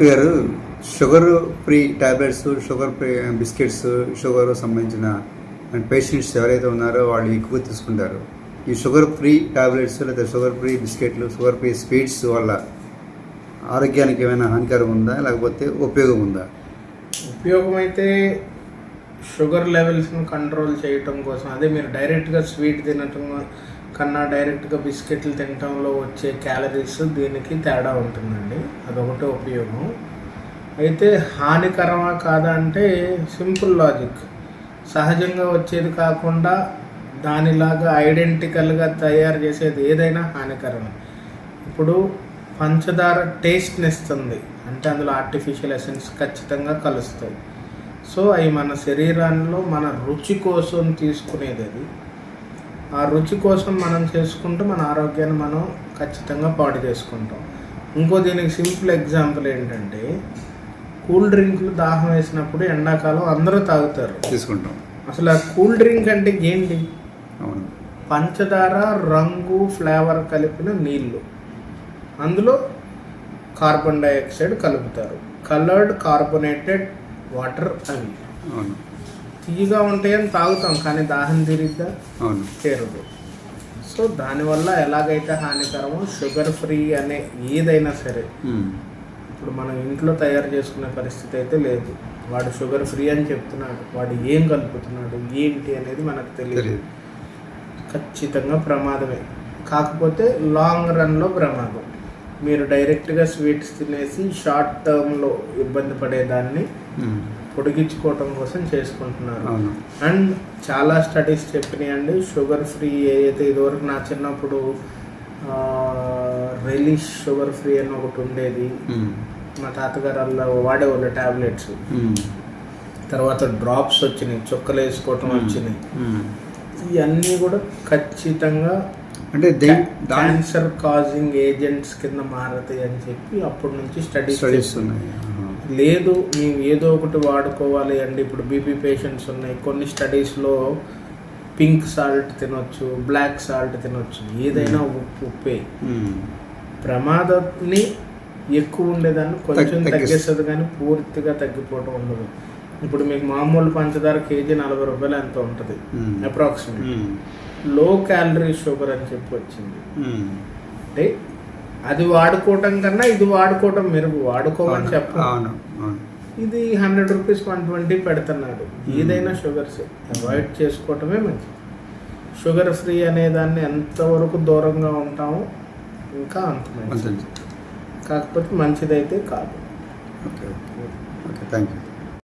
Doctor గారు sugar free tablets sugar free biscuits sugar సంబంధించిన patients ఎవరైతే ఉన్నారో వాళ్ళు ఎక్కువ తీసుకుంటారు. ఈ షుగర్ ఫ్రీ టాబ్లెట్స్ లేదా షుగర్ ఫ్రీ బిస్కెట్లు షుగర్ ఫ్రీ స్వీట్స్ వల్ల ఆరోగ్యానికి ఏమైనా హానికరం ఉందా? లేకపోతే ఉపయోగం ఉందా? ఉపయోగం అయితే షుగర్ లెవెల్స్ను కంట్రోల్ చేయటం కోసం అదే మీరు డైరెక్ట్గా స్వీట్ తినటం కన్నా డైరెక్ట్గా బిస్కెట్లు తినటంలో వచ్చే క్యాలరీస్ దీనికి తేడా ఉంటుందండి. అదొకటే ఉపయోగం. అయితే హానికరమా కాదా అంటే సింపుల్ లాజిక్. సహజంగా వచ్చేది కాకుండా దానిలాగా ఐడెంటికల్గా తయారు చేసేది ఏదైనా హానికరమే ఇప్పుడు పంచదార టేస్ట్ని ఇస్తుంది అంటే అందులో ఆర్టిఫిషియల్ ఎసెన్స్ ఖచ్చితంగా కలుస్తాయి. సో అవి మన శరీరాల్లో మన రుచి కోసం తీసుకునేది అది. ఆ రుచి కోసం మనం చేసుకుంటూ మన ఆరోగ్యాన్ని మనం ఖచ్చితంగా పాడు చేసుకుంటాం. ఇంకో దీనికి సింపుల్ ఎగ్జాంపుల్ ఏంటంటే కూల్ డ్రింక్లు దాహం వేసినప్పుడు ఎండాకాలం అందరూ తాగుతారు. తీసుకుంటాం. అసలు ఆ కూల్ డ్రింక్ అంటే ఏంటి? అవును. పంచదార రంగు ఫ్లేవర్ కలిపిన నీళ్ళు. అందులో కార్బన్ డైఆక్సైడ్ కలుపుతారు. కలర్డ్ కార్బొనేటెడ్ వాటర్ అవి. అవును. తీయగా ఉంటాయని తాగుతాం కానీ దాహం తీరిద్దా? అవును. తీరదు. సో దానివల్ల ఎలాగైతే హానికరమో షుగర్ ఫ్రీ అనే ఏదైనా సరే. ఇప్పుడు మనం ఇంట్లో తయారు చేసుకునే పరిస్థితి అయితే లేదు. వాడు షుగర్ ఫ్రీ అని చెప్తున్నాడు. వాడు ఏం కలుపుతున్నాడు? ఏంటి అనేది మనకు తెలియదు. ఖచ్చితంగా ప్రమాదమే. కాకపోతే లాంగ్ రన్లో ప్రమాదం. మీరు డైరెక్ట్గా స్వీట్స్ తినేసి షార్ట్ టర్మ్లో ఇబ్బంది పడేదాన్ని. పొడిగించుకోవటం కోసం చేసుకుంటున్నారు అండ్ చాలా స్టడీస్ చెప్పినాయండి షుగర్ ఫ్రీ ఏదైతే ఇదివరకు నా చిన్నప్పుడు రిలీష్ షుగర్ ఫ్రీ అని ఒకటి ఉండేది. మా తాతగారు అలా వాడేవాళ్ళు ట్యాబ్లెట్స్ ఉమ్. తర్వాత డ్రాప్స్ వచ్చినాయి చుక్కలు వేసుకోవటం వచ్చినాయి. ఇవన్నీ కూడా ఖచ్చితంగా అంటే క్యాన్సర్ కాజింగ్ ఏజెంట్స్ కింద మారతాయి అని చెప్పి అప్పటి నుంచి స్టడీస్ ఉన్నాయి. లేదు మేము ఏదో ఒకటి వాడుకోవాలి అండి. ఇప్పుడు బీపీ పేషెంట్స్ ఉన్నాయి. కొన్ని స్టడీస్లో పింక్ సాల్ట్ తినొచ్చు బ్లాక్ సాల్ట్ తినొచ్చు. ఏదైనా ఉప్పు ఉప్పే. ఉమ్. ప్రమాదాన్ని ఎక్కువ ఉండేదాన్ని కొంచెం తగ్గి- తగ్గిస్తుంది కానీ పూర్తిగా తగ్గిపోవటం ఉండదు. ఇప్పుడు మీకు మామూలు పంచదార కేజీ నలభై రూపాయలు ఎంత ఉంటుంది. అప్రాక్సిమేట్. లో క్యాలరీ షుగర్ అని చెప్పి వచ్చింది. ఉమ్. అంటే అది వాడుకోవటం కన్నా ఇది వాడుకోవటం మెరుగు. వాడుకోమని అవును. ఇది హండ్రెడ్ రూపీస్ వన్ ట్వంటీ పెడుతున్నాడు. ఏదైనా షుగర్స్ అవాయిడ్ చేసుకోవటమే మంచిది. షుగర్ ఫ్రీ అనే దాన్ని ఎంతవరకు దూరంగా ఉంటామో ఇంకా అంత మంచిది. మంచిది కాకపోతే మంచిదైతే కాదు. ఓకే. ఓకే. Thank you